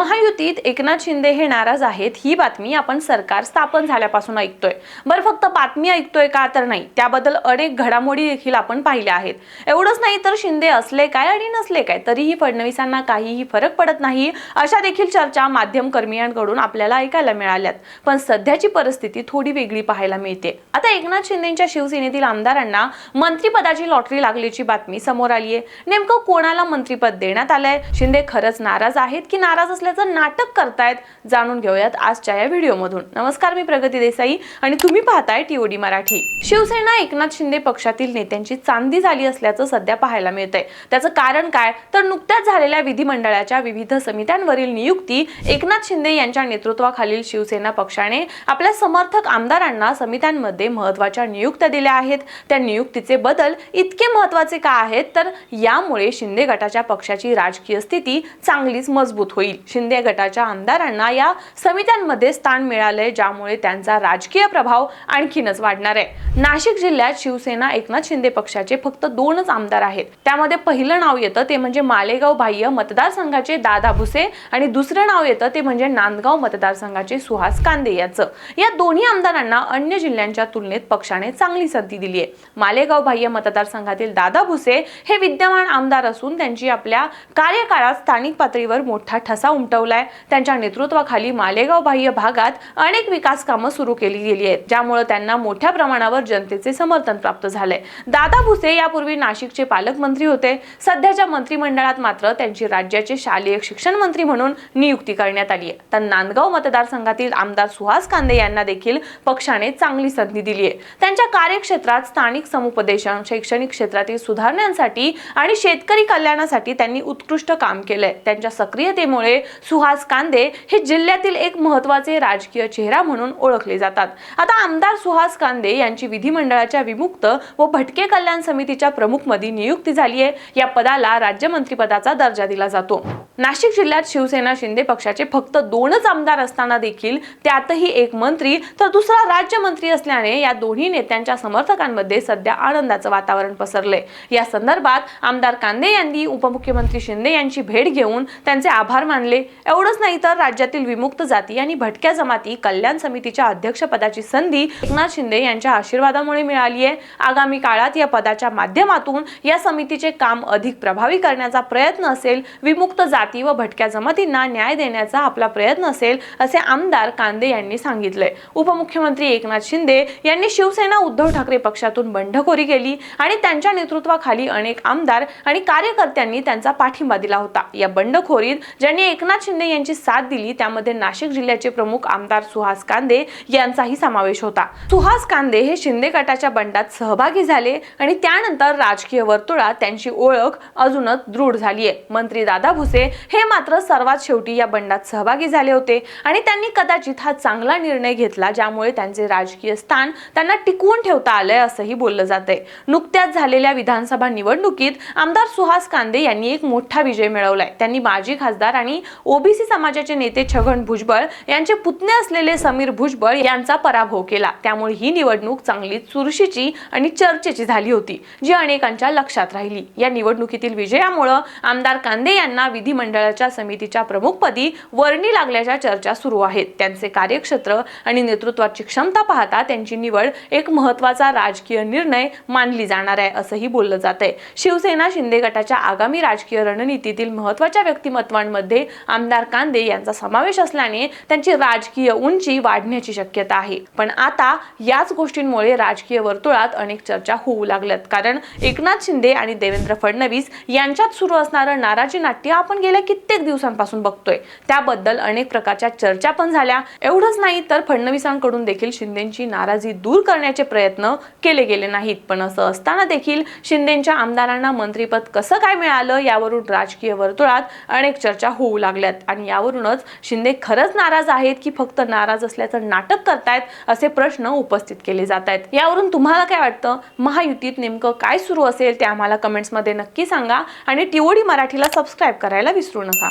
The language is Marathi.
महायुतीत एकनाथ शिंदे हे नाराज आहेत ही बातमी आपण सरकार स्थापन झाल्यापासून ऐकतोय. बरं फक्त बातमी ऐकतोय का तर नाही त्याबद्दल अनेक घडामोडी देखील आपण पाहिल्या आहेत. एवढंच नाही तर शिंदे असले काय आणि नसले काय तरीही फडणवीसांना काहीही फरक पडत नाही अशा देखील चर्चा माध्यम कर्मियांकडून आपल्याला ऐकायला मिळाल्यात. पण सध्याची परिस्थिती थोडी वेगळी पाहायला मिळते. आता एकनाथ शिंदेच्या शिवसेनेतील आमदारांना मंत्रिपदाची लॉटरी लागल्याची बातमी समोर आली आहे नेमकं कोणाला मंत्रिपद देण्यात आलंय? शिंदे खरंच नाराज आहेत की नाराज त्याचं नाटक करतायत जाणून घेऊयात आजच्या या व्हिडिओमधून. नमस्कार मी प्रगती देसाई आणि तुम्ही पाहताय टीओडी मराठी. शिवसेना एकनाथ शिंदे पक्षातील नेत्यांची चांदी झाली असल्याचं सध्या पाहायला मिळतंय. त्याचं कारण काय? तर नुकत्याच झालेल्या विधिमंडळाच्या विविध समित्यांवरील नियुक्ती एकनाथ शिंदे यांच्या नेतृत्वाखालील शिवसेना पक्षाने आपल्या समर्थक आमदारांना समित्यांमध्ये महत्त्वाच्या नियुक्त्या दिल्या आहेत. त्या नियुक्तीचे बदल इतके महत्त्वाचे का आहेत? तर यामुळे शिंदे गटाच्या पक्षाची राजकीय स्थिती चांगलीच मजबूत होईल. शिंदे गटाच्या आमदारांना या समित्यांमध्ये स्थान मिळालंय ज्यामुळे त्यांचा राजकीय प्रभाव आणखीनच वाढणार आहे. नाशिक जिल्ह्यात शिवसेना एकनाथ शिंदे पक्षाचे फक्त दोनच आमदार आहेत. त्यामध्ये पहिलं नाव येतं ते म्हणजे मालेगाव बाह्य मतदारसंघाचे दादा भुसे आणि दुसरं नाव येतं ते म्हणजे नांदगाव मतदारसंघाचे सुहास कांदे याचं. या दोन्ही आमदारांना अन्य जिल्ह्यांच्या तुलनेत पक्षाने चांगली संधी दिली आहे. मालेगाव बाह्य मतदारसंघातील दादा भुसे हे विद्यमान आमदार असून त्यांची आपल्या कार्यकाळात स्थानिक पातळीवर मोठा ठसा उमटवलाय. त्यांच्या नेतृत्वाखाली मालेगाव बाह्य भागात अनेक विकास कामं सुरू केली गेली आहेत ज्यामुळे त्यांना मोठ्या प्रमाणावर जनतेचे समर्थन प्राप्त झाले दादा भुसे यापूर्वी नाशिकचे पालकमंत्री होते. सध्याच्या मंत्रिमंडळात मात्र त्यांची राज्याचे शालेय शिक्षण मंत्री म्हणून नियुक्ती करण्यात आली आहे. तर नांदगाव मतदारसंघातील आमदार सुहास कांदे यांना देखील पक्षाने चांगली संधी दिली आहे. त्यांच्या कार्यक्षेत्रात स्थानिक समुपदेशन शैक्षणिक क्षेत्रातील सुधारणांसाठी आणि शेतकरी कल्याणासाठी त्यांनी उत्कृष्ट काम केलंय. त्यांच्या सक्रियतेमुळे सुहास कांदे हे जिल्ह्यातील एक महत्त्वाचे राजकीय चेहरा म्हणून ओळखले जातात. आता आमदार सुहास कांदे यांची विधिमंडळाच्या विमुक्त व भटके कल्याण समितीच्या प्रमुखमध्ये नियुक्ती झाली आहे या पदाला राज्यमंत्रीपदाचा दर्जा दिला जातो. नाशिक जिल्ह्यात शिवसेना शिंदे पक्षाचे फक्त दोनच आमदार असताना देखील त्यातही एक मंत्री तर दुसरा राज्यमंत्री असल्याने या दोन्ही नेत्यांच्या समर्थकांमध्ये सध्या आनंदाचं वातावरण पसरले. या संदर्भात आमदार कांदे यांनी उपमुख्यमंत्री शिंदे यांची भेट घेऊन त्यांचे आभार मानले. एवढंच नाही तर राज्यातील विमुक्त जाती आणि भटक्या जमाती कल्याण समितीच्या अध्यक्षपदाची संधी एकनाथ शिंदे यांच्या आशीर्वादामुळे मिळाली आहे. आगामी काळात या पदाच्या माध्यमातून या समितीचे काम अधिक प्रभावी करण्याचा प्रयत्न असेल विमुक्त जाती व भटक्या जमातींना न्याय देण्याचा आपला प्रयत्न असेल असे आमदार कांदे यांनी सांगितले. उपमुख्यमंत्री एकनाथ शिंदे यांनी शिवसेना उद्धव ठाकरे पक्षातून बंडखोरी केली आणि त्यांच्या नेतृत्वाखाली अनेक आमदार आणि कार्यकर्त्यांनी त्यांचा पाठिंबा दिला होता. या बंडखोरीत ज्यांनी एकनाथ शिंदे यांची साथ दिली त्यामध्ये नाशिक जिल्ह्याचे प्रमुख आमदार सुहास कांदे यांचाही समावेश होता. सुहास कांदे हे शिंदे गटाच्या बंडात सहभागी झाले आणि त्यानंतर राजकीय वर्तुळात त्यांची ओळख अजूनच दृढ झाली आहे मंत्री दादा भुसे हे मात्र सर्वात शेवटी या बंडात सहभागी झाले होते. आणि त्यांनी कदाचित हा चांगला निर्णय घेतला ज्यामुळे त्यांचे राजकीय स्थान त्यांना टिकवून ठेवता आलंय असंही बोललं जाते नुकत्याच झालेल्या विधानसभा निवडणुकीत आमदार सुहास कांदे यांनी एक मोठा विजय मिळवलाय. त्यांनी माजी खासदार आणि ओबीसी समाजाचे नेते छगन भुजबळ यांचे पुतणे असलेले समीर भुजबळ यांचा पराभव केला. त्यामुळे ही निवडणूक चांगली चुरशीची आणि चर्चेची झाली होती जी अनेकांच्या लक्षात राहिली. या निवडणुकीतील विजयामुळं आमदार कांदे यांना मंडळाच्या समितीच्या प्रमुखपदी वर्णी लागल्याच्या चर्चा सुरू आहेत. त्यांचे कार्यक्षेत्र आणि नेतृत्वाची क्षमता पाहता त्यांची निवड एक महत्त्वाचा राजकीय निर्णय मानली जाणार आहे असंही बोललं जात आहे शिवसेना शिंदे गटाच्या आगामी राजकीय रणनीतीतील महत्त्वाच्या व्यक्तिमत्वांमध्ये आमदार कांदे यांचा समावेश असल्याने त्यांची राजकीय उंची वाढण्याची शक्यता आहे. पण आता याच गोष्टींमुळे राजकीय वर्तुळात अनेक चर्चा होऊ लागल्यात. कारण एकनाथ शिंदे आणि देवेंद्र फडणवीस यांच्यात सुरू असणारं नाराजी नाट्य आपण गेल्या कित्येक दिवसांपासून बघतोय. त्याबद्दल अनेक प्रकारच्या चर्चा पण झाल्या. एवढंच नाही तर फडणवीसांकडून देखील शिंदेची नाराजी दूर करण्याचे प्रयत्न केले गेले नाहीत. पण असं असताना देखील शिंदेच्या आमदारांना मंत्रीपद कसं काय मिळालं यावरून राजकीय वर्तुळात अनेक चर्चा होऊ लागल्यात. आणि यावरूनच शिंदे खरंच नाराज आहेत की फक्त नाराज असल्याचं नाटक करतायत असे प्रश्न उपस्थित केले जात आहेत यावरून तुम्हाला काय वाटतं? महायुतीत नेमकं काय सुरू असेल ते आम्हाला कमेंट्समध्ये नक्की सांगा. आणि टिओडी मराठीला सबस्क्राईब करायला विसरू नका.